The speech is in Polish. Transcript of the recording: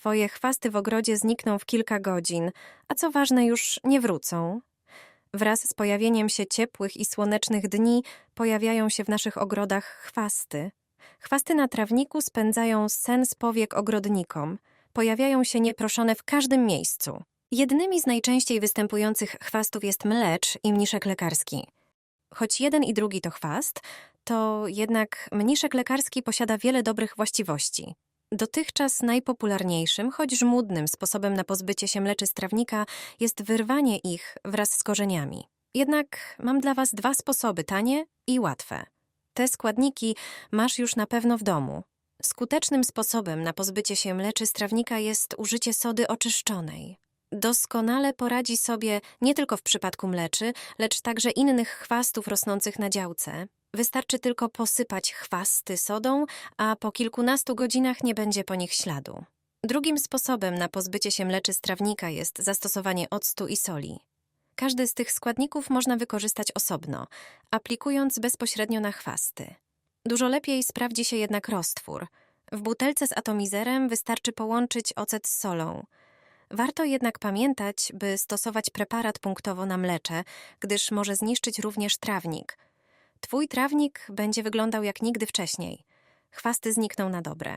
Twoje chwasty w ogrodzie znikną w kilka godzin, a co ważne, już nie wrócą. Wraz z pojawieniem się ciepłych i słonecznych dni pojawiają się w naszych ogrodach chwasty. Chwasty na trawniku spędzają sen z powiek ogrodnikom. Pojawiają się nieproszone w każdym miejscu. Jednymi z najczęściej występujących chwastów jest mlecz i mniszek lekarski. Choć jeden i drugi to chwast, to jednak mniszek lekarski posiada wiele dobrych właściwości. Dotychczas najpopularniejszym, choć żmudnym sposobem na pozbycie się mleczy z trawnika jest wyrwanie ich wraz z korzeniami. Jednak mam dla Was dwa sposoby, tanie i łatwe. Te składniki masz już na pewno w domu. Skutecznym sposobem na pozbycie się mleczy z trawnika jest użycie sody oczyszczonej. Doskonale poradzi sobie nie tylko w przypadku mleczy, lecz także innych chwastów rosnących na działce. Wystarczy tylko posypać chwasty sodą, a po kilkunastu godzinach nie będzie po nich śladu. Drugim sposobem na pozbycie się mleczy z trawnika jest zastosowanie octu i soli. Każdy z tych składników można wykorzystać osobno, aplikując bezpośrednio na chwasty. Dużo lepiej sprawdzi się jednak roztwór. W butelce z atomizerem wystarczy połączyć ocet z solą. Warto jednak pamiętać, by stosować preparat punktowo na mlecze, gdyż może zniszczyć również trawnik – Twój trawnik będzie wyglądał jak nigdy wcześniej. Chwasty znikną na dobre.